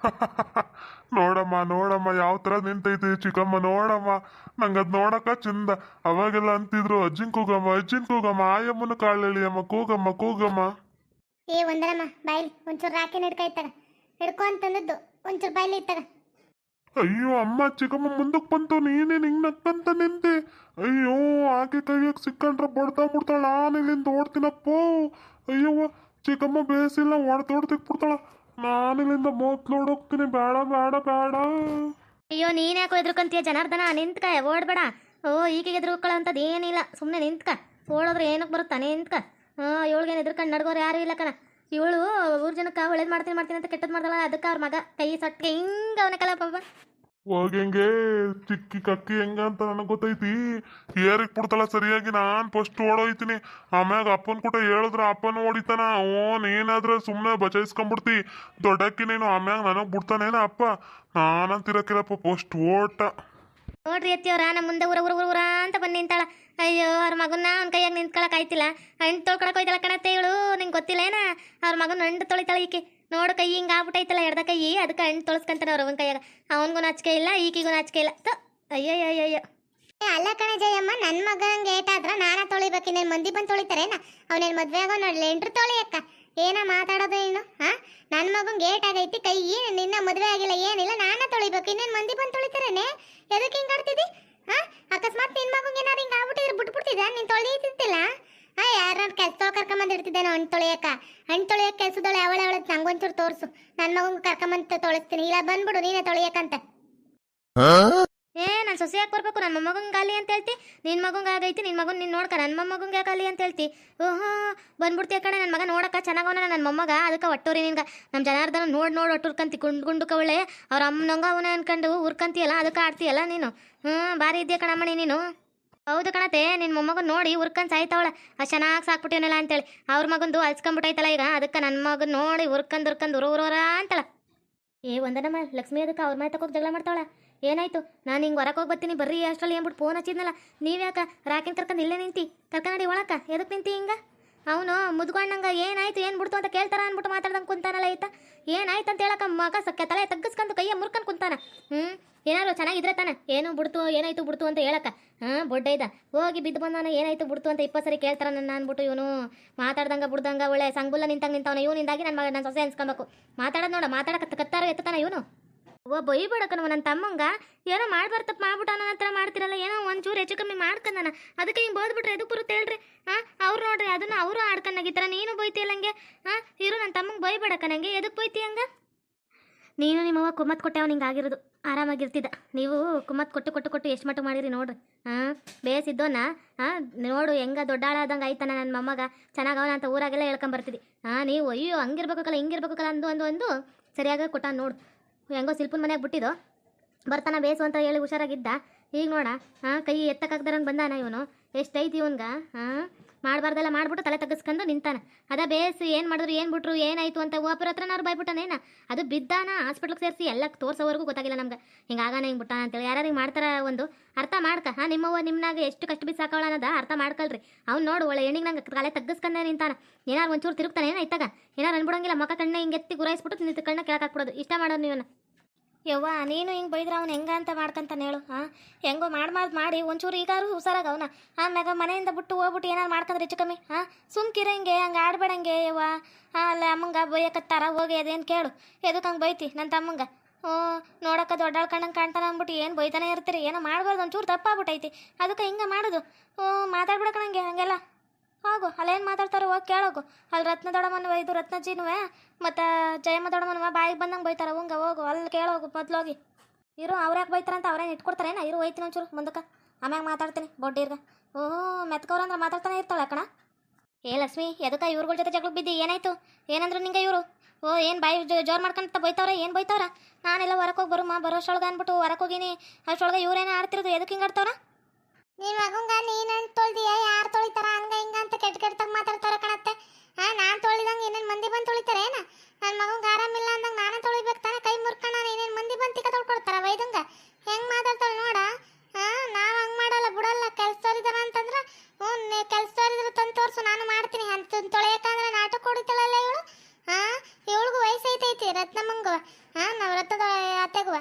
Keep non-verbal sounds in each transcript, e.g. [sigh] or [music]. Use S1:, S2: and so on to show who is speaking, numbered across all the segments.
S1: [laughs] ನೋಡಮ್ಮ ನೋಡಮ್ಮ ಯಾವ ತರ ನಿಂತೈತಿ ಚಿಕ್ಕಮ್ಮ ನೋಡಮ್ಮ. ನಂಗದ್ ನೋಡಕ ಚಂದ. ಅವಾಗೆಲ್ಲ ಅಂತಿದ್ರು ಅಜ್ಜಿನ್ ಕೂಗಮ್ಮ ಅಜ್ಜಿನ್ ಕೂಗಮ್ಮ ಆಯಮ್ಮನ ಕಾಳೆಳಿಯಮ್ಮ ಕೂಗಮ್ಮ ಕೂಗಮ್ಮ.
S2: ಏ ಒಂದರಮ್ಮ ಬಾಯ್ಲಿ ಒಂಚೂರು ರಾಕಿನ ಹಿಡ್ಕ ಇತ್ತಾಗ. ಹಿಡ್ಕೊ ಅಂತಂದದ್ದು ಒಂಚೂರು ಬಾಯ್ಲಿ ಇತ್ತಾಗ.
S1: ಅಯ್ಯೋ ಅಮ್ಮ ಚಿಕ್ಕಮ್ಮ ಮುಂದಕ್ಕೆ ಬಂತು ನೀನೇನು ಹಿಂಗ್ ನಕ್ಕಂತ ನಿಂತೆ ಅಯ್ಯೋ ಆಕೆ ಕೈಗೆ ಸಿಕ್ಕಂಡ್ರೆ ಬಡ್ತಾ ಬಿಡ್ತಾಳ ನಾನು ಇಲ್ಲಿಂದ ಓಡ್ತೀನಪ್ಪೋ. ಅಯ್ಯೋ ಚಿಕ್ಕಮ್ಮ ಬೇಸಿಲ್ಲ ಹೊಡ್ತೊಡ್ ತಿಕ್ಬಿಡ್ತಾಳ ನಾನು ಮೂತ್ ಮೋತ್ಲೋಡ್ ಹೋಗ್ತೀನಿ ಬೇಡ ಬೇಡ ಬೇಡ.
S3: ಅಯ್ಯೋ, ನೀನ್ ಯಾಕೋ ಎದ್ರುಕಂತೀಯ? ಜನಾರ್ದನ, ನಿಂತ್ಕ, ಓಡ್ಬೇಡ. ಓ ಈಗೀಗ ಎದ್ರುಕೊಳ್ಳೋ ಅಂಥದ್ದು ಏನಿಲ್ಲ. ಸುಮ್ಮನೆ ನಿಂತ್ಕ. ಓಡೋದ್ರೆ ಏನಕ್ಕೆ ಬರುತ್ತಾ? ನಿಂತ್ಕ. ಹಾಂ ಇವಳಿಗೇನು ಎದ್ರುಕೊಂಡು ನಡ್ಗೋರು ಯಾರು ಇಲ್ಲ ಕಣ. ಇವಳು ಊರ್ ಜನಕ್ಕೆ ಒಳ್ಳೇದು ಮಾಡ್ತೀನಿ ಮಾಡ್ತೀನಿ ಅಂತ ಕೆಟ್ಟದ್ದು ಮಾಡ್ದಲ್ಲ ಅದಕ್ಕೆ ಅವ್ರ ಮಗ ಕೈ ಸಟ್ಗೆ ಹಿಂಗೆ ಅವನ ಕಲ
S1: ಹೋಗಂಗೆ, ಚಿಕ್ಕಿ ಕಕ್ಕಿ ಹೆಂಗ ಅಂತ ನನಗೆ ಗೊತ್ತೈತಿ. ಏರಿಕ್ ಬಿಡ್ತಾಳ ಸರಿಯಾಗಿ, ನಾನ್ ಫಸ್ಟ್ ಓಡೋಯ್ತೀನಿ. ಆಮ್ಯಾಗ ಅಪ್ಪನ ಕೂಡ ಹೇಳಿದ್ರ ಅಪ್ಪನ ಓಡಿತಾನ ಓ ನೀನಾದ್ರೆ ಸುಮ್ಮನೆ ಬಚಾಯಿಸ್ಕೊಂಡ್ಬಿಡ್ತಿ ದೊಡ್ಡಕ್ಕಿ ನೀನು ಆಮ್ಯಾಗ ನನಗ್ ಬಿಡ್ತಾನೇನ ಅಪ್ಪ? ನಾನಂತಿರಕ್ಕಿಲ್ಲಪ್ಪ ಫಸ್ಟ್ ಓಟ.
S3: ನೋಡ್ರಿ ಅತ್ತಿಯವ್ರ ನಮ್ಮ ಮುಂದೆ ಊರ ಊರ ಊರ ಅಂತ ಬಂದು ನಿಂತಾಳ. ಅಯ್ಯೋ, ಅವ್ರ ಮಗನ್ನ ಅವ್ನ ಕೈಯಾಗ ನಿಂತ್ಕೊಳಕ್ ಆಯ್ತಿಲ್ಲ. ಹಣ್ಣು ತೊಳ್ಕೊಳಕ್ ಹೋಯ್ತಲ್ಲ ಕಣತ್ತೆ ಇವಳು, ನಿಂಗೆ ಗೊತ್ತಿಲ್ಲ ಏನ ಅವ್ರ ಮಗನ ಹಣ್ಣು ತೊಳಿತಾಳ ಈಕೆ. ನೋಡು ಕೈ ಹಿಂಗೆ ಆಗ್ಬಿಟ್ಟೈತಲ್ಲ ಎಡ್ದ ಕೈ ಅದಕ್ಕೆ ಹಣ್ಣು ತೊಳಸ್ಕಂತಾನೆ ಅವ್ರ ಅವನ ಕೈಯಾಗ. ಅವನಿಗೂ ನಾಚಿಕೆ ಇಲ್ಲ, ಈಕಿಗೂ ನಾಚಿಕೆ ಇಲ್ಲ. ತ ಅಯ್ಯೋ ಅಯ್ಯೋ ಅಯ್ಯೋ
S2: ಅಲ್ಲ ಕಣೆ ಜಯಮ್ಮ ನನ್ನ ಮಗಂಗೆ ಏಟಾದ್ರ ನಾನ ತೊಳಿಬೇಕು, ಇನ್ನೇನು ಮಂದಿ ಬಂದು ತೊಳಿತಾರೇನ ಅವನೇನು ಮದುವೆ ಆಗೋ ನೋಡ್ಲಿ ಎಂಟ್ರು ತೊಳಿಯಕ್ಕ ಏನ ಮಾತಾಡೋದು ಏನು ಹಾ? ನನ್ನ ಮಗಂಗೆ ಏಟ್ ಆಗೈತಿ ಕೈ ನಿನ್ನ ಮದುವೆ ಆಗಿಲ್ಲ, ಏನಿಲ್ಲ, ನಾನ ತೊಳಿಬೇಕು, ಇನ್ನೇನು ಮಂದಿ ಬಂದು ತೊಳಿತಾರೇನೆ? ಎದಕ್ಕೆ ಹಿಂಗೆ ಆಡ್ತಿದ್ದಿ ಹಾ? ಅಕಸ್ಮಾತ್ ನಿನ್ನ ಮಗಂಗೆ ಏನಾದ್ರು ಹಿಂಗೆ ಆಗ್ಬಿಟ್ಟಿದ್ರೆ ಬಿಟ್ಬಿಡ್ತಿದ್ದ ನೀನು ತೊಳಿತಿದ್ದಿಲ್ಲ ಹಾ ಯಾರನ್ನ ಕೆಲಸ ತೊಳ್ ಕರ್ಕೊಂಬಂದಿರ್ತಿದ್ದೇನೋ ಹಣ್ಣು ತೊಳೆಯಕ್ಕ ಹಣ್ಣು ತೊಳಿಯಕ್ಕೆ ಕೆಲಸದೊಳೆ ಅವಳೆ ಅವಳೆ ನಂಗೊಂಚೂರು ತೋರಿಸು. ನನ್ನ ಮಗಂಗೆ ಕರ್ಕೊಂಬಂತ ತೊಳಿಸ್ತೀನಿ. ಇಲ್ಲ ಬಂದ್ಬಿಡು ನೀನೇ ತೊಳೆಯಕ್ಕಂತ
S3: ಏ ನಾನು ಸೊಸೆ ಯಾಕೆ ಬರ್ಬೇಕು? ನನ್ನ ಮೊಮ್ಮಗಂಗೆ ಖಾಲಿ ಅಂತ ಹೇಳ್ತಿ? ನಿನ್ನ ಮಗಂಗೆ ಆಗೈತಿ ನಿನ್ನ ಮಗನ್ ನೀನು ನೋಡ್ಕ. ನನ್ನ ಮೊಮ್ಮಗಂಗೆ ಯಾಕೆ ಖಾಲಿ ಅಂತ ಹೇಳ್ತಿ? ಓಹೋ ಬಂದ್ಬಿಡ್ತೀಯ ಕಣೆ. ನನ್ನ ಮಗ ನೋಡಕ್ಕ ಚೆನ್ನಾಗವನ ನನ್ನ ಮೊಮ್ಮಗ. ಅದಕ್ಕೆ ಒಟ್ಟೂರಿ ನಿನ್ಗೆ. ನಮ್ಮ ಜನಾರ್ದನ ನೋಡಿ ನೋಡಿ ಒಟ್ಟುರ್ಕಂತಿ. ಗುಂಡು ಗುಂಡುಕ ಒಳ್ಳೆ. ಅವ್ರ ಅಮ್ಮನಂಗ ಅವನ ಅನ್ಕೊಂಡು ಉರ್ಕಂತೀಯಲ್ಲ ಅದಕ್ಕೆ ಆಡ್ತೀಯಲ್ಲ ನೀನು? ಹ್ಞೂ ಭಾರಿ ಇದೆಯಾ ಕಣಮ್ಮಣಿ ನೀನು? ಹೌದು ಕಣತೆ ನಿನ್ನ ಮೊಮ್ಮಗನ್ ನೋಡಿ ಉರ್ಕಂಡ್ ಸಾಯ್ತಾವಳ. ಅಷ್ಟು ಚೆನ್ನಾಗಿ ಸಾಕ್ಬಿಟ್ಟಿವನಲ್ಲ ಅಂತೇಳಿ. ಅವ್ರ ಮಗಂದು ಅಲ್ಸ್ಕೊಂಬಿಟ್ಟೈತಲ್ಲ ಈಗ, ಅದಕ್ಕೆ ನನ್ನ ಮಗನ್ ನೋಡಿ ಉರ್ಕಂದು ಉರ್ಕಂದು ಉರ ಅಂತಳ. ಏ ಒಂದನಮ್ಮ, ಲಕ್ಷ್ಮಿ ಅದಕ್ಕೆ ಅವ್ರ ಮನೆ ತಗೋಗಿ ಜಗಳ ಮಾಡ್ತಾವಳ. ಏನಾಯ್ತು? ನಾನು ಹಿಂಗೆ ಹೊರಗೆ ಹೋಗಿ ಬರ್ತೀನಿ ಬರ್ರಿ ಅಷ್ಟರಲ್ಲಿ ಏನ್ಬಿಟ್ಟು ಫೋನ್ ಹಚ್ಚಿದ್ನಲ್ಲ. ನೀವ್ಯಾಕ, ರಾಕಿನ ಕರ್ಕೊಂಡು ಇಲ್ಲೇ ನಿಂತಿ. ಕರ್ಕೊಂಡಿ ಒಳಕ. ಎದಕ್ಕೆ ನಿಂತಿ ಹಿಂಗ? ಅವನು ಮುದ್ಕೊಂಡಂಗ ಏನಾಯ್ತು, ಏನು ಬಿಡ್ತು ಅಂತ ಕೇಳ್ತಾರ ಅಂದ್ಬಿಟ್ಟು ಮಾತಾಡ್ದಂಗೆ ಕುಂತಾನಲ್ಲ ಆಯ್ತಾ ಏನಾಯ್ತು ಅಂತ ಹೇಳಕ್ಕ ಮಗ ಸಕ್ಕೆ ತಲೆ ತಗ್ಗಿಸ್ಕೊಂಡು ಕೈಯ ಮುರ್ಕೊಂಡು ಕುಂತಾನ. ಹ್ಞೂ ಏನಾದ್ರು ಚೆನ್ನಾಗಿದ್ರೆ ತಾನೆ. ಏನು ಬಿಡ್ತು, ಏನಾಯ್ತು ಬಿಡ್ತು ಅಂತ ಹೇಳಕ್ಕ. ಹಾಂ ಬೊಡ್ಡ ಇದ್ದ ಹೋಗಿ ಬಿದ್ದು ಬಂದಾನ, ಏನಾಯ್ತು ಬಿಡ್ತು ಅಂತ ಇಪ್ಪತ್ತು ಸರಿ ಕೇಳ್ತಾರ ನನ್ನ ಅಂದ್ಬಿಟ್ಟು ಇವನು. ಮಾತಾಡ್ದಂಗೆ, ಬಿಡ್ದಂಗೆ, ಒಳ್ಳೆ ಸಂಗುಲ್ಲ ನಿಂತಂಗೆ ನಿಂತವನ. ಇವನಿಂದಾಗಿ ನನ್ನ ಮಗ ನನ್ನ ಸೊಸೆ ಅನ್ಸ್ಕೊಬೇಕು. ಮಾತಾಡೋದು ನೋಡ ಮಾತಾಡಕ್ಕೆ ಕತ್ತಾರ ಎತ್ತಾನ ಇವನು. ಓ ಬೈಬೇಡಕನವ ನನ್ನ ತಮ್ಮಂಗ. ಏನೋ ಮಾಡ್ಬಾರ್ದು ತಪ್ಪು ಮಾಡ್ಬಿಟ್ಟು ನನ್ನ ಹತ್ರ ಮಾಡ್ತಿರಲ್ಲ, ಏನೋ ಒಂಚೂರು ಹೆಚ್ಚು ಕಮ್ಮಿ ಮಾಡ್ಕಂದನ ಅದಕ್ಕೆ ಹಿಂಗೆ ಬೋದ್ಬಿಟ್ರೆ ಎದಕ್ಕೆ ಬರುತ್ತೆ ಹೇಳ್ರಿ? ಹಾಂ ಅವ್ರು ನೋಡ್ರಿ, ಅದನ್ನ ಅವರು ಆಡ್ಕೊಂಡಾಗಿತ್ತಾರ ನೀನು ಬೈತಿಯಲ್ಲ ಹಂಗೆ ಹಾಂ ಇರು, ನನ್ನ ತಮ್ಮಂಗೆ ಬೈಬೇಡಕ್ಕ ನಂಗೆ. ಎದಕ್ಕೆ ಬೈತಿ ಹಂಗ? ನೀನು ನಿಮ್ಮವ್ವ ಕುಮ್ಮತ್ ಕೊಟ್ಟೆ ಅವ್ನಿಗೆ ಆಗಿರೋದು. ಆರಾಮಾಗಿರ್ತಿದ್ದ. ನೀವು ಕುಮ್ಮತ್ ಕೊಟ್ಟು ಕೊಟ್ಟು ಕೊಟ್ಟು ಎಷ್ಟು ಮಟ್ಟ ಮಾಡಿರಿ ನೋಡ್ರಿ. ಹಾಂ ಬೇಯಿಸಿದ್ದೋನ ಹಾಂ ನೋಡು, ಹೆಂಗ ದೊಡ್ಡಾಳಾದಂಗೆ ಆಯ್ತಾನ ನನ್ನ ಮೊಮ್ಮಗ. ಚೆನ್ನಾಗವನ ಅಂತ ಊರಾಗೆಲ್ಲ ಹೇಳ್ಕೊಂಬರ್ತಿದ್ದಿ ಹಾಂ ನೀವು ಅಯ್ಯೋ ಹಂಗಿರ್ಬೇಕಲ್ಲ ಹಿಂಗಿರ್ಬೇಕಲ್ಲ ಅಂದು ಅಂದು ಅಂದು. ಸರಿಯಾಗಿ ಕೊಟ್ಟ ನೋಡು. ಹೆಂಗೋ ಶಿಲ್ಪನ ಮನೆಯಾಗ ಬಿಟ್ಟಿದ್ದು ಬರ್ತಾನ ಬೇಸು ಅಂತ ಹೇಳಿ ಹುಷಾರಾಗಿದ್ದ. ಈಗ ನೋಡ ಹಾಂ ಕೈ ಎತ್ತಕ್ಕಾಗ್ದಾರಂಗೆ ಬಂದಾನ ಇವನು? ಎಷ್ಟೈತಿ ಇವನ್ಗ ಹಾಂ ಮಾಡಬಾರ್ದೆಲ್ಲ ಮಾಡ್ಬಿಟ್ಟು ತಲೆ ತಗ್ಗಿಸ್ಕೊಂಡು ನಿಂತಾನ. ಅದ ಬೇಸ್, ಏನು ಮಾಡಿದ್ರು, ಏನು ಬಿಟ್ರು, ಏನಾಯ್ತು ಅಂತ ಒಬ್ಬರ ಹತ್ರನಾರು ಬಾಯ್ಬಿಟ್ಟಾನೇನ ಅದು ಬಿದ್ದಾನ, ಹಾಸ್ಪಿಟ್ಲಿಗೆ ಸೇರಿಸಿ ಎಲ್ಲ ತೋರ್ಸೋವರೆಗೂ ಗೊತ್ತಾಗಿಲ್ಲ ನಮ್ಗೆ. ಹಿಂಗೆ ಆಗಾನ ಹಿಂಗೆ ಬಿಟ್ಟಾನ ಅಂತೇಳಿ. ಯಾರು ಹಿಂಗೆ ಮಾಡ್ತಾರ ಒಂದು, ಅರ್ಥ ಮಾಡ್ಕ. ಹಾಂ, ನಿಮ್ಮವ್ವ ನಿಮ್ಮನಾಗ ಎಷ್ಟು ಕಷ್ಟ ಬಿ ಅನ್ನೋದ ಅರ್ಥ ಮಾಡ್ಕೊಳ್ರಿ. ಅವ್ನು ನೋಡು, ಒಳ್ಳೆ ಹೆಣ್ಣಿಗೆ ನಂಗೆ ತಲೆ ತಗ್ಗಿಸ್ಕೊಂಡೆ ನಿಂತಾನ. ಏನಾರು ಒಂಚೂರು ತಿರುಗ್ತಾನೆ ಏನೋ ಇತ್ತಾಗ ಏನಾರು ಅನ್ಬಿಡಂಗಿಲ್ಲ ಮಕ್ಕ ಕಣ್ಣ ಹಿಂಗೆ ಎತ್ತಿ ಗುರಾಯಿಸ್ಬಿಟ್ಟು ನಿಂತು ಕಣ್ಣ ಕೆಳಕಾಕ್ಬಿಡೋದು ಇಷ್ಟ ಮಾಡೋದು ನೀವನ್ನ. ಯವ್ವ, ನೀನು ಹಿಂಗೆ ಬೈದ್ರೆ ಅವ್ನು ಹೆಂಗ ಅಂತ ಮಾಡ್ಕಂತಾನೆ ಹೇಳು ಹಾಂ ಹೆಂಗೋ ಮಾಡಿ ಮಾಡಿ ಮಾಡಿ, ಒಂಚೂರು ಈಗಾರು ಹುಷಾರಾಗ ಅವನ. ಆಮ್ಯಾಗ ಮನೆಯಿಂದ ಬಿಟ್ಟು ಹೋಗ್ಬಿಟ್ಟು ಏನಾರು ಮಾಡ್ಕಂದ್ರೆ ಹೆಚ್ಚು ಕಮ್ಮಿ ಹಾಂ ಸುಮ್ಕಿರಂಗೆ ಹಂಗೆ ಆಡ್ಬೇಡಂಗೆ ಯವ್ವ. ಅಲ್ಲ, ಅಮ್ಮಂಗ ಬೈಯಕತ್ತಾರ, ಹೋಗಿ ಅದೇನು ಕೇಳು. ಎದಕ್ಕೆ ಹಂಗೆ ಬೈತಿ ನನ್ನ ತಮ್ಮಂಗ? ಹ್ಞೂ ನೋಡೋಕೆ ದೊಡ್ಡಾಳ್ ಕಣ್ಣಂಗೆ ಕಾಣ್ತಾನೆ ಅಂದ್ಬಿಟ್ಟು ಏನು ಬೈತಾನೆ ಇರ್ತೀರಿ? ಏನೋ ಮಾಡ್ಬಾರ್ದು, ಒಂಚೂರು ತಪ್ಪಾಗ್ಬಿಟ್ಟೈತಿ ಅದಕ್ಕೆ ಹಿಂಗೆ ಮಾಡೋದು? ಹ್ಞೂ ಮಾತಾಡ್ಬಿಡಕಣಂಗೆ ಹಂಗೆಲ್ಲ. ಹೋಗು, ಅಲ್ಲೇನು ಮಾತಾಡ್ತಾರೋ ಹೋಗಿ ಕೇಳೋಗು. ಅಲ್ಲಿ ರತ್ನ ದೊಡಮನ್ವ ಇದು ರತ್ನಜ್ಜಿನುವೆ ಮತ್ತು ಜಯಮ್ಮ ದೊಡಮನ್ವ ಬಾಯಿಗೆ ಬಂದಂಗೆ ಬೈತಾರ, ಹಂಗೆ, ಹೋಗು, ಅಲ್ಲಿ ಕೇಳೋಗು ಮೊದ್ಲೋಗಿ. ಇರು ಅವ್ರ್ಯಾಕೆ ಬೈತಾರಂತ ಅವ್ರೇನು ಇಟ್ಕೊಡ್ತಾರೇನ ಇರು, ಹೋಯ್ತೀನಿ ಒಂಚೂರು ಮುಂದಕ್ಕೆ. ಆಮ್ಯಾಗ ಮಾತಾಡ್ತೀನಿ, ಬೊಡ್ಡಿರ್ಗ. ಓ ಮೆತ್ಕವ್ರ ಅಂದ್ರೆ ಮಾತಾಡ್ತಾನೆ ಇರ್ತಾಳೆ ಕಣ. ಏ ಲಕ್ಷ್ಮಿ, ಎದಕ್ಕೆ ಇವ್ರಗಳ ಜೊತೆ ಜಗಳ ಬಿದ್ದಿ? ಏನಾಯ್ತು? ಏನಂದ್ರು ನಿಂಗೆ ಇವರು? ಓ, ಏನು ಬಾಯಿ ಜೋರು ಮಾಡ್ಕೊಂತ ಬೈತಾವ್ರ? ಏನು ಬೈತಾವ್ರ? ನಾನೆಲ್ಲ ಹೊರಕೋಗಿ ಬರುಮ್ಮ ಬರೋಷ್ಟೊಳಗೆ ಅಂದ್ಬಿಟ್ಟು ಹೊರಕೋಗಿನಿ ಅಷ್ಟೊಳಗೆ ಇವ್ರೇನೇ ಆಡ್ತಿರೋದು ಎದಕ್ಕೆ ಹಿಂಗೆ ಆಡ್ತಾವ್ರ
S2: ನಿನ್ ಮಗಂಗ, ನೀನ್ ಅಂತ ತೊಳ್ದಿಯ? ಯಾರ್ ತೊಳಿತಾರ? ಹಂಗ ಹಿಂಗ ಅಂತ ಕೆಟ್ಟ ಕೆಟ್ಟದಾಗ ಮಾತಾಡ್ತಾರ ಕಣತ್ತೆ. ಹಾ ನಾನ್ ತೊಳಿದಂಗ ಏನೇನ್ ಮಂದಿ ಬಂದ್ ತೊಳಿತಾರ ಏನ? ನನ್ ಮಗಂಗ ಆರಾಮಿಲ್ಲ ಅಂದಂಗ ನಾನ ತೊಳಿಬೇಕು ತಾನೆ? ಕೈ ಮುರ್ಕಣ ಏನೇನ್ ಮಂದಿ ಬಂದ್ ತಿಕ್ಕ ತೊಳ್ಕೊಡ್ತಾರ ವೈದಂಗ ಹೆಂಗ್ ಮಾತಾಡ್ತಾಳ ನೋಡ? ಹಾ ನಾವ್ ಹಂಗ್ ಮಾಡಲ್ಲ ಬಿಡಲ್ಲ ಕೆಲ್ಸದವ್ರಿದಾರ ಅಂತಂದ್ರ ಹ್ಞೂ ಕೆಲ್ಸದವ್ರಿದ್ರ ತಂದು ತೋರ್ಸು ನಾನು ಮಾಡ್ತೀನಿ ಅಂತ ತೊಳೆಯಕಂದ್ರೆ ನಾಟಕ ಹೊಡಿತಾಳಲ್ಲ ಇವಳು ಹಾ ಇವಳಿಗೂ ವಯಸ್ಸೈತೈತಿ ರತ್ನಮ್ಮಂಗ ಹಾ ನಾವ್ ಇವಾಗುವ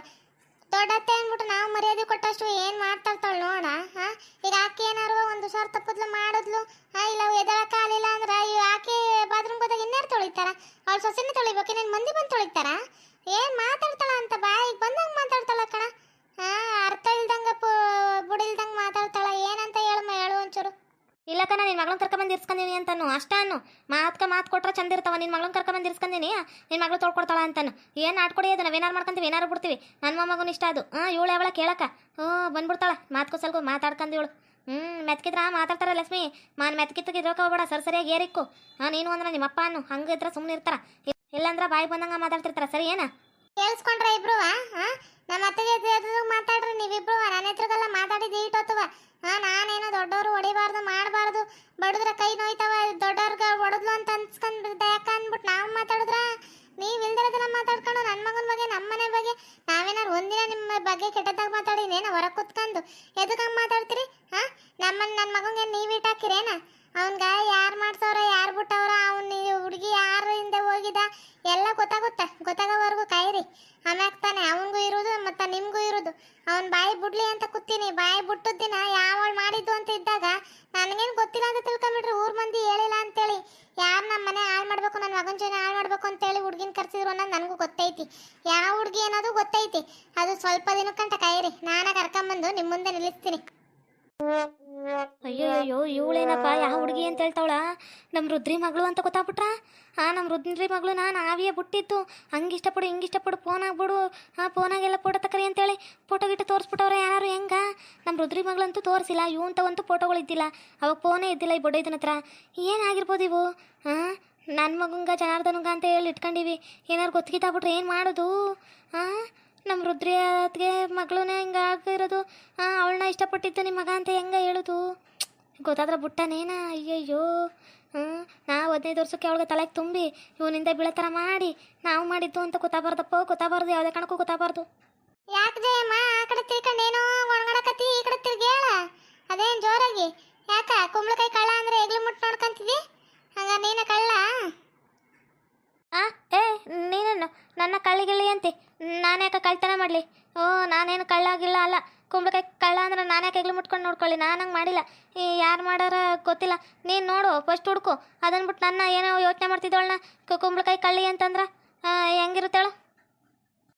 S2: ದೊಡ್ಡತ್ತೆ ಅಂದ್ಬಿಟ್ಟು ನಾವು ಮರ್ಯಾದೆ ಕೊಟ್ಟಷ್ಟು ಏನ್ ಮಾಡ್ತಾಳ್ತಾಳ ನೋಡ ಹಾ ಈಗ ಆಕೆ ಏನಾರು ಒಂದು ಸಾರ್ ತಪ್ಪದ್ಲು ಮಾಡಿದ್ಲು ಹಾ ಇಲ್ಲ ಎದಳಕ ಆಗಲಿಲ್ಲ ಅಂದ್ರ ಈ ಆಕೆ ಬಾತ್ರೂಮ್ ಹೋದಾಗ ಇನ್ಯಾರು ತೊಳಿತಾರ ಅವ್ಳ ಸೊಸೆನೇ ತೊಳಿಬೇಕು ನೀನು ಮಂದಿ ಬಂದು ತೊಳಿತಾರ? ಏನ್ ಮಾತಾಡ್ತಾಳ ಅಂತ ಬಾಯಿಗೆ ಬಂದಂಗ ಮಾತಾಡ್ತಾಳ ಕಣ. ಹಾಂ ಅರ್ಥ ಇಲ್ದಂಗ ಬುಡಿಲ್ದಂಗ ಮಾತಾಡ್ತಾಳ, ಏನಂತ ಹೇಳಮ್ಮ ಹೇಳು ಒಂಚೂರು.
S3: ಇಲ್ಲಕ್ಕ ನಿನ್ನ ಮಗಳನ್ನ ಕರ್ಕೊಂಬಂದು ಇರ್ಸ್ಕೊಂದೀನಿ ಅಂತಾನು ಅಷ್ಟಾನು ಮಾತ್ಕ ಮಾತು ಕೊಟ್ರೆ ಚಂದ ಇರ್ತಾವ ನಿನ್ನ ಮಗಳನ್ನ ಕರ್ಕೊಂಬಂದು ಇರ್ಸ್ಕೊಂದೀನಿ ನಿನ್ನ ಮಗಳು ತೊಳ್ಕೊಡ್ತಾಳ ಅಂತಾನು. ಏನು ಆಡ್ಕೊಡಿ ಅದು ನಾವೇನಾರು ಮಾಡ್ಕೊಂತೀವಿ, ಏನಾರು ಬಿಡ್ತೀವಿ. ನನ್ನ ಮೊಮ್ಮಗನ ಇಷ್ಟ ಅದು. ಹಾಂ ಇವಳು ಯಾವಳ ಕೇಳಕ್ಕ? ಹ್ಞೂ ಬಂದ್ಬಿಡ್ತಾಳ, ಮಾತ್ಕೋ ಸಲ್ಗು ಮಾತಾಡ್ಕೊಂಡು ಇವಳು. ಹ್ಞೂ ಮೆತ್ಕಿದ್ರ ಮಾತಾಡ್ತಾರ ಲಕ್ಷ್ಮಿ. ಮಾನ್ ಮೆತ್ಕಿತ್ತಗೆ ಇರೋಕೆ ಹೋಗ್ಬೇಡ, ಸರ್ ಸರಿಯಾಗಿ ಏರಿಕ್ಕು ಹಾಂ, ನೀನು ಅಂದ್ರೆ ನಿಮ್ಮ ಅಪ್ಪ ಅನ್ನು ಇದ್ರ ಸುಮ್ಮನೆ ಇರ್ತಾರ. ಇಲ್ಲಾಂದ್ರೆ ಬಾಯಿ ಬಂದಂಗ ಮಾತಾಡ್ತಿರ್ತಾರ, ಸರಿ ಏನ?
S2: ಕೇಳಿಸ್ಕೊಂಡ್ರ ಇಬ್ರು ನಮ್ಮ ಅತ್ತೆಗೆ ಮಾತಾಡ್ರಿ ನೀವಿಬ್ರು ನನ್ನ ಎದುರುಗೆಲ್ಲ ಮಾತಾಡಿದ್ದು ಈಟೋತವ ಹಾ ನಾನೇನೋ ದೊಡ್ಡವರು ಹೊಡಿಬಾರ್ದು, ಮಾಡಬಾರ್ದು, ಬಡದ್ರ ಕೈ ನೋಯ್ತಾವ, ದೊಡ್ಡವ್ರಿಗೆ ಹೊಡೆದ್ಲು ಅಂತ ಅನ್ಸ್ಕೊಂಡ್ಬಿಟ್ಟು ಯಾಕ ಅಂದ್ಬಿಟ್ಟು ನಾವು ಮಾತಾಡಿದ್ರ? ನೀವ್ ಇಲ್ದಿರೋದೆಲ್ಲ ಮಾತಾಡ್ಕೊಂಡು ನನ್ನ ಮಗನ ಬಗ್ಗೆ ನಮ್ಮ ಮನೆ ಬಗ್ಗೆ ನಾವೇನಾರು ಒಂದಿನ ನಿಮ್ಮ ಬಗ್ಗೆ ಕೆಟ್ಟದಾಗ ಮಾತಾಡಿನೇನ ಹೊರ ಕುತ್ಕೊಂಡು ಎದಕ್ಕಂಗ್ ಮಾತಾಡ್ತೀರಿ ಹಾ ನಮ್ಮನ್ನ ನನ್ನ ಮಗಂಗೆ ನೀವ್ ಇಟ್ಟಾಕಿರೇನ ಅವನ್ಗ ಯಾರು ಮಾಡ್ಸವ್ರ ಯಾರು ಬಿಟ್ಟವ್ರ ಎಲ್ಲ ಗೊತ್ತಾಗುತ್ತೆ. ಗೊತ್ತಾಗೋವರೆಗೂ ಕಾಯಿರಿ ಆಮ್ಯಾಗ ಅವನಿಗೂ ಇರೋದು ಮತ್ತು ನಿಮಗೂ ಇರೋದು. ಅವನ ಬಾಯಿ ಬಿಡ್ಲಿ ಅಂತ ಕೂತೀನಿ. ಬಾಯಿ ಬಿಟ್ಟದ ದಿನ ಯಾವಳು ಮಾಡಿದ್ದು ಅಂತ ಇದ್ದಾಗ ನನಗೇನು ಗೊತ್ತಿಲ್ಲ ಅಂತ ತಿಳ್ಕೊಂಬಿಟ್ರಿ ಊರ್ ಮಂದಿ ಹೇಳಿಲ್ಲ ಅಂತೇಳಿ. ಯಾರು ನಮ್ಮ ಮನೆ ಹಾಳು ಮಾಡಬೇಕು ನನ್ನ ಮಗನ ಜೊತೆ ಹಾಳು ಮಾಡ್ಬೇಕು ಅಂತೇಳಿ ಹುಡುಗಿನ ಕರ್ಸಿದ್ರು ಅನ್ನೋದು ನನಗೂ ಗೊತ್ತೈತಿ. ಯಾವ ಹುಡುಗಿ ಅನ್ನೋದು ಗೊತ್ತೈತಿ. ಅದು ಸ್ವಲ್ಪ ದಿನಕ್ಕಂಟ ಕಾಯಿರಿ ನಾನಾಗ ಕರ್ಕೊಂಬಂದು ನಿಮ್ಮ ಮುಂದೆ ನಿಲ್ಲಿಸ್ತೀನಿ.
S3: ಅಯ್ಯೋ ಅಯ್ಯೋ ಇವಳೇನಪ್ಪ? ಯಾವ ಹುಡುಗಿ ಅಂತ ಹೇಳ್ತಾವಳ? ನಮ್ಮ ರುದ್ರಿ ಮಗಳು ಅಂತ ಗೊತ್ತಾಗ್ಬಿಟ್ರ? ಆ ನಮ್ಮ ರುದ್ರಿ ಮಗಳು ನಾವಿಯೇ ಬಿಟ್ಟಿತ್ತು ಹಂಗೆ ಇಷ್ಟಪಡು ಹಿಂಗೆ ಇಷ್ಟಪಡು ಫೋನ್ ಆಗ್ಬಿಡು. ಆ ಫೋನಾಗೆಲ್ಲ ಫೋಟೋ ತಕರಿ ಅಂತೇಳಿ ಫೋಟೋ ಗಿಟ್ಟು ತೋರಿಸ್ಬಿಟ್ಟವ್ರೆ ಯಾರು? ಹೆಂಗ? ನಮ್ಮ ರುದ್ರಿ ಮಗಳಂತೂ ತೋರಿಸಿಲ್ಲ. ಇವಂತವಂತೂ ಫೋಟೋಗಳು ಇದ್ದಿಲ್ಲ. ಅವಾಗ ಫೋನೇ ಇದ್ದಿಲ್ಲ ಈ ಬೊಡೈದನ ಹತ್ರ. ಏನಾಗಿರ್ಬೋದು ಇವು? ಹಾಂ ನನ್ನ ಮಗಂಗ, ಜನಾರ್ದನಗ ಅಂತ ಹೇಳಿ ಇಟ್ಕೊಂಡಿವಿ. ಏನಾರು ಗೊತ್ತಿಗಿದ್ದಾಗ್ಬಿಟ್ರೆ ಏನು ಮಾಡೋದು? ಹಾಂ ನಮ್ಮ ರುದ್ರಿಯತ್ಗೆ ಮಗಳನ್ನೇ ಹಿಂಗೆ ಆಗಿರೋದು. ಹಾಂ ಅವಳನ್ನ ಇಷ್ಟಪಟ್ಟಿದ್ದು ನಿಮ್ಮ ಮಗ ಅಂತ ಹೆಂಗೆ ಹೇಳೋದು? ಗೊತ್ತಾದ್ರೆ ಬುಟ್ಟನೇನ? ಅಯ್ಯಯ್ಯೋ. ಹ್ಞೂ ನಾವು ಹದಿನೈದು ವರ್ಷಕ್ಕೆ ಅವಳಿಗೆ ತಲೆಗೆ ತುಂಬಿ ಇವನಿಂದ ಬೀಳೋ ಥರ ಮಾಡಿ ನಾವು ಮಾಡಿದ್ದು ಅಂತ ಗೊತ್ತಾಗಬಾರ್ದಪ್ಪ ಗೊತ್ತಾಗಬಾರ್ದು ಯಾವುದೇ ಕಾರಣಕ್ಕೂ ಗೊತ್ತಾಗಬಾರ್ದು
S2: ಯಾಕೆ ಜಯಮ್ಮ? ಆ ಕಡೆ ತಿರ್ಕೊಂಡೇನೋ ಒಣಗಡಕತ್ತಿ ಈ ಕಡೆ ತಿರ್ಗೇಳ ಅದೇನು ಜೋರಾಗಿ? ಯಾಕ? ಕುಂಬಳಕಾಯಿ ಕಳ್ಳ ಅಂದ್ರೆ ಎಗ್ಲು ಮುಟ್ಟು ನೋಡ್ಕಂತಿದಿ ಹಂಗ ನೀನ ಕಳ್ಳ?
S3: ಆ ಏ ನೀನನ್ನು ನನ್ನ ಕಳ್ಳಿಗಿಳಿ ಅಂತೆ. ಕಳ್ತನ ಮಾಡಲಿ. ಓ, ನಾನೇನು ಕಳ್ಳಾಗಿಲ್ಲ ಅಲ್ಲ. ಕುಂಬಳಕಾಯಿ ಕಳ್ಳ ಅಂದ್ರೆ ನಾನೇ ಕೈಗ್ಲು ಮುಟ್ಕೊಂಡು ನೋಡ್ಕೊಳ್ಳಿ? ನಾನು ಹಂಗೆ ಮಾಡಿಲ್ಲ. ಈ ಯಾರು ಮಾಡಾರ ಗೊತ್ತಿಲ್ಲ. ನೀನು ನೋಡು ಫಸ್ಟ್ ಹುಡ್ಕು. ಅದನ್ಬಿಟ್ಟು ನನ್ನ ಏನೋ ಯೋಚನೆ ಮಾಡ್ತಿದ್ದವಳನ್ನ ಕುಂಬಳಕಾಯಿ ಕಳ್ಳಿ ಅಂತಂದ್ರೆ? ಹೆಂಗಿರುತ್ತೇಳು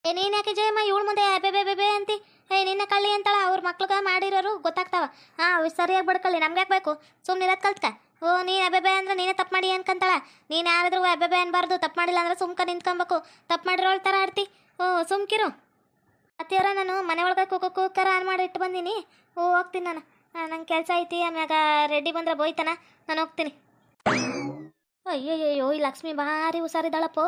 S3: ಏ, ನೀನು ಯಾಕೆ ಜಯಮ್ಮ ಇವಳು ಮುಂದೆ ಬೇಬೆ ಬೇ ಬೇ ಬೇ ಅಂತಿ? ಏ, ನಿನ್ನ ಕಳ್ಳಿ ಅಂತಾಳ, ಅವ್ರ ಮಕ್ಳಿಗೆ ಮಾಡಿರೋರು ಗೊತ್ತಾಗ್ತಾವ. ಹಾಂ ಸರಿಯಾಗಿ ಬಡ್ಕೊಳ್ಳಿ, ನಮ್ಗೆ ಯಾಕೆ ಬೇಕು? ಸುಮ್ಮನೆ ಇರೋದು ಕಲ್ತ್ಕ. ಓ, ನೀನು ಅಬೆಬೆ ಅಂದ್ರೆ ನೀನೇ ತಪ್ಪು ಮಾಡಿ ಅನ್ಕಂತಾಳ? ನೀನು ಯಾರಾದ್ರೂ ಅಬೆಬೆ ಅನ್ಬಾರ್ದು, ತಪ್ಪು ಮಾಡಿಲ್ಲ ಅಂದ್ರೆ ಸುಮ್ಕ ನಿಂತ್ಕೊಬೇಕು. ತಪ್ಪು ಮಾಡಿರೋಳ ಥರ ಆಡ್ತಿ. ಓ ಸುಮ್ಕಿರು ಅತ್ತಿಯವರ ನಾನು ಮನೆ ಒಳಗೆ ಕುಕ್ಕ ಆನ್ ಮಾಡಿ ಇಟ್ಟು ಬಂದೀನಿ ಓ ಹೋಗ್ತೀನಿ ನಾನು ನಂಗೆ ಕೆಲಸ ಐತಿ ಆಮ್ಯಾಗ ರೆಡಿ ಬಂದ್ರೆ ಬೋಯ್ತಾನ ನಾನು ಹೋಗ್ತೀನಿ ಅಯ್ಯಯ್ಯೋ ಈ ಲಕ್ಷ್ಮಿ ಭಾರಿ ಹುಷಾರಿದ್ದಾಳಪ್ಪ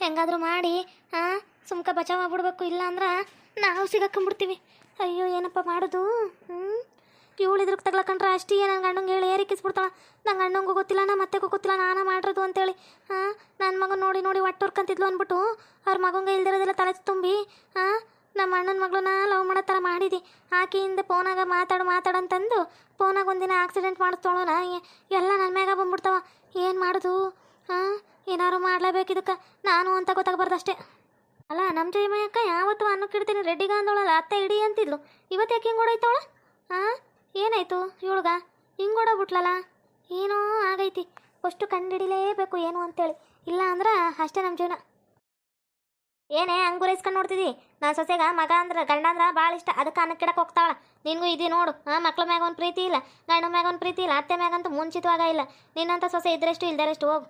S3: ಹೆಂಗಾದ್ರೂ ಮಾಡಿ ಹಾಂ ಸುಮ್ಕ ಬಚಾವ್ ಮಾಡ್ಬಿಡ್ಬೇಕು ಇಲ್ಲ ಅಂದ್ರೆ ನಾವು ಸಿಗಕ್ಕಂಬಿಡ್ತೀವಿ ಅಯ್ಯೋ ಏನಪ್ಪ ಮಾಡೋದು ಹ್ಞೂ ಇವಳು ತಗ್ಲಕೊಂಡ್ರೆ ಅಷ್ಟೇ ನನ್ನ ಗಂಡಂಗೆ ಹೇಳಿ ಏರಿಕಿಸ್ಬಿಡ್ತಾಳೆ ನಂಗೆ ಗಂಡಂಗೂ ಗೊತ್ತಿಲ್ಲ ನಾ ಮತ್ತೆ ಗೊತ್ತಿಲ್ಲ ನಾನು ಮಾಡಿರೋದು ಅಂತೇಳಿ ಹಾಂ ನನ್ನ ಮಗನ ನೋಡಿ ನೋಡಿ ಒಟ್ಟು ಹೊರ್ಕಂತಿದ್ಲು ಅಂದ್ಬಿಟ್ಟು ಅವ್ರ ಮಗಂಗೆ ಇಲ್ದಿರೋದೆಲ್ಲ ತಲೆ ತುಂಬಿ ಹಾಂ ನಮ್ಮ ಅಣ್ಣನ ಮಗಳನ್ನ ಲವ್ ಮಾಡೋ ಥರ ಮಾಡಿದಿ. ಆಕೆಯಿಂದ ಫೋನಾಗ ಮಾತಾಡು ಮಾತಾಡಂತಂದು ಫೋನಾಗ ಒಂದಿನ ಆಕ್ಸಿಡೆಂಟ್ ಮಾಡಿಸ್ತೋಳನ ಎಲ್ಲ ನನ್ನ ಮ್ಯಾಗ ಬಂದ್ಬಿಡ್ತಾವ. ಏನು ಮಾಡೋದು? ಹಾಂ ಏನಾರು ಮಾಡ್ಲೇಬೇಕು ಇದಕ್ಕೆ. ನಾನು ಅಂತ ಗೊತ್ತಾಗಬಾರ್ದಷ್ಟೇ. ಅಲ್ಲ ನಮ್ಮ ಜಯಮಯ್ಯಕ್ಕ ಯಾವತ್ತು ಅನ್ನಕ್ಕೆ ಇಡ್ತೀನಿ? ರೆಡ್ಡಿಗ ಅಂದೋಳಲ್ಲ ಅತ್ತೆ ಇಡಿ ಅಂತಿದ್ಲು. ಇವತ್ತು ಯಾಕೆ ಹಿಂಗೆ ಓಡಾಯ್ತವಳ ಹಾಂ ಏನಾಯ್ತು ಇವಳ್ಗ? ಹಿಂಗೆ ಓಡೋಗ್ಬಿಟ್ಲಲ್ಲ ಏನೋ ಆಗೈತಿ. ಫಸ್ಟು ಕಂಡುಹಿಡಿಲೇಬೇಕು ಏನು ಅಂತೇಳಿ. ಇಲ್ಲ ಅಂದ್ರೆ ಅಷ್ಟೇ ನಮ್ಮ ಜೀವನ. ಏನೇ ಹಂಗೆ ಗುರೈಸ್ಕೊಂಡು ನೋಡ್ತಿದ್ದಿ ನಾನು ಸೊಸೆಗ ಮಗ ಅಂದ್ರೆ ಗಂಡ ಅಂದ್ರೆ ಭಾಳ ಇಷ್ಟ. ಅದಕ್ಕೆ ಅನ್ನಕ್ಕೆ ಕಿಡಕ್ಕೆ ಹೋಗ್ತಾಳ. ನಿನಗೂ ಇದು ನೋಡು. ಹಾಂ ಮಕ್ಳ ಮ್ಯಾಗ ಒಂದು ಪ್ರೀತಿ ಇಲ್ಲ. ಗಂಡ ಮ್ಯಾಗ ಒಂದು ಪ್ರೀತಿ ಇಲ್ಲ. ಅತ್ತೆ ಮ್ಯಾಗಂತೂ ಮುಂಚಿತವಾಗ ಇಲ್ಲ. ನಿನ್ನಂಥ ಸೊಸೆ ಇದ್ದರಷ್ಟು ಇಲ್ದರಷ್ಟು ಹೋಗು.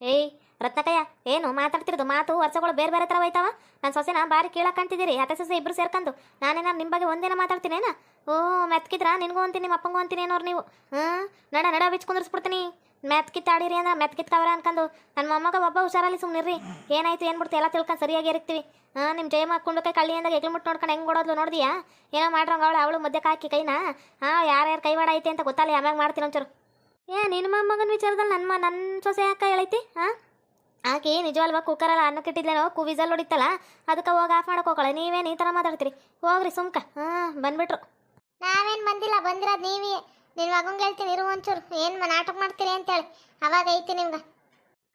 S3: ಏಯ್, ರತ್ನಕಯ್ಯ, ಏನು ಮಾತಾಡ್ತಿರೋದು? ಮಾತು ವರ್ಷಗಳು ಬೇರೆ ಬೇರೆ ಥರ ಹೋಯ್ತಾವ? ನನ್ನ ಸೊಸೆನ ಭಾರಿ ಕೇಳಕ್ಕೆ ಕಾಣ್ತಿದ್ದೀರಿ. ಅತ್ತೆ ಸೊಸೆ ಇಬ್ಬರು ಸೇರ್ಕೊಂಡು ನಾನೇನಾರು ನಿಮ್ಮ ಬಗ್ಗೆ ಒಂದೇನ ಮಾತಾಡ್ತೀನೇನ? ಓ, ಮೆತ್ಕಿದ್ರ ನಿನಗೂ ಅಂತೀನಿ ನಿಮ್ಮ ಅಪ್ಪಂಗೂ ಅಂತೀನಿ ಏನೋರು ನೀವು. ಹ್ಞೂ ನಡ ನಡ, ಬಿಚ್ಚ ಮೆತ್ಕಿತ್ತಾಡಿರಿ ಅಂದ್ರೆ ಮೆತ್ಕಿತ್ಕವ್ರ ಅನ್ಕೊಂಡು ನನ್ನ ಮೊಮ್ಮಗ ಒಬ್ಬ ಹುಷಾರಲ್ಲಿ ಸುಮ್ಮನಿರ್ರಿ ಏನಾಯ್ತು, ಏನು ಬಿಡ್ತು? ಎಲ್ಲ ತಿಳ್ಕೊಂಡು ಸರಿಯಾಗಿ ಇರ್ತೀವಿ ಹಾಂ ನಿಮ್ಮ ಜಯ ಮಾಡ್ಕೊಂಡು ಕೈ ಕಳ್ಳಿ ಅಂದಾಗ ಎಗ್ಲು ಮುಟ್ಟು ನೋಡ್ಕೊಂಡು ಹೆಂಗೆ ಓಡೋದ್ಲು ನೋಡಿದ್ಯಾ? ಏನೋ ಮಾಡ್ರಂಗ ಅವಳು ಅವಳು ಮಧ್ಯಕ್ಕೆ ಹಾಕಿ ಕೈನ? ಹಾಂ, ಯಾರ್ಯಾರು ಕೈ ಐತೆ ಅಂತ ಗೊತ್ತಲ್ಲ ಯಾವಾಗ ಮಾಡ್ತೀನಿ ಒಂಚೂರು. ಏ ನಿನ್ನ ಮೊಮ್ಮಗನ ವಿಚಾರದಲ್ಲಿ ನನ್ನ ನನ್ನ ಸೊಸೆ ಯಾಕೆ ಹೇಳೈತಿ? ಹಾಂ? ಆಕೆ ನಿಜವಲ್ವಾ ಕುಕ್ಕರಲ್ಲ ಅನ್ನಕ್ಕೆ ಇಟ್ಟಿದ್ಲೇನೋ ಕೂ ವಿಸಲ್ ಹೊಡಿತಲ್ಲ ಅದಕ್ಕೆ ಹೋಗಿ ಆಫ್ ಮಾಡಕ್ಕೆ ಹೋಗಲ್ಲ ನೀವೇನು ಈ ಥರ ಮಾತಾಡ್ತೀರಿ? ಹೋಗ್ರಿ ಸುಮ್ಕ. ಹಾಂ, ಬಂದ್ಬಿಟ್ರು.
S2: ನಾವೇನ್ ಬಂದಿಲ್ಲ, ಬಂದಿರೋದು ನೀವೇ. ನಿನ್ ಮಗಂಗೆ ಹೇಳ್ತೀನಿ ಇರು ಒಂಚೂರು. ಏನು ನಾಟಕ ಮಾಡ್ತೀರಿ ಅಂತೇಳಿ. ಅವಾಗ ಐತಿ ನಿಮ್ಗೆ.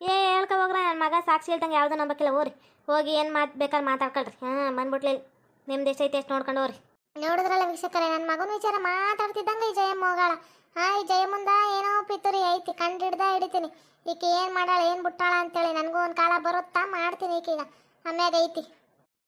S3: ಏ ಹೇಳ್ಕ ಹೋಗ್ರ ನನ್ನ ಮಗ ಸಾಕ್ಷಿ ಇಲ್ದಂಗೆ ಯಾವುದೋ ನಂಬಕ್ಕಿಲ್ಲ ಹೋಗ್ರಿ. ಹೋಗಿ ಏನು ಮಾತು ಬೇಕಾದ್ರೆ ಮಾತಾಡ್ಕೊಳ್ರಿ. ಹಾಂ ಬಂದ್ಬಿಟ್ಲಿ ನಿಮ್ದು ಎಷ್ಟೈತೆ ಎಷ್ಟು ನೋಡ್ಕೊಂಡು ಹೋಗ್ರಿ.
S2: ನೋಡಿದ್ರಲ್ಲ ವೀಕ್ಷಕರೇ ನನ್ನ ಮಗನ ವಿಚಾರ ಮಾತಾಡ್ತಿದ್ದಂಗೆ ಈ ಜಯಮ್ಮ ಹೋಗಾಳ. ಹಾಂ ಈ ಜಯಮ್ಮಂದ ಏನೋ ಪಿತುರಿ ಐತಿ ಕಂಡು ಹಿಡ್ದ ಹಿಡಿತೀನಿ. ಈಕೆ ಏನು ಮಾಡಾಳ ಏನು ಬಿಟ್ಟಾಳ ಅಂತೇಳಿ ನನಗೂ ಒಂದು ಕಾಲ ಬರುತ್ತಾ ಮಾಡ್ತೀನಿ ಈಕೀಗ. ಆಮ್ಯಾಗ ಐತಿ.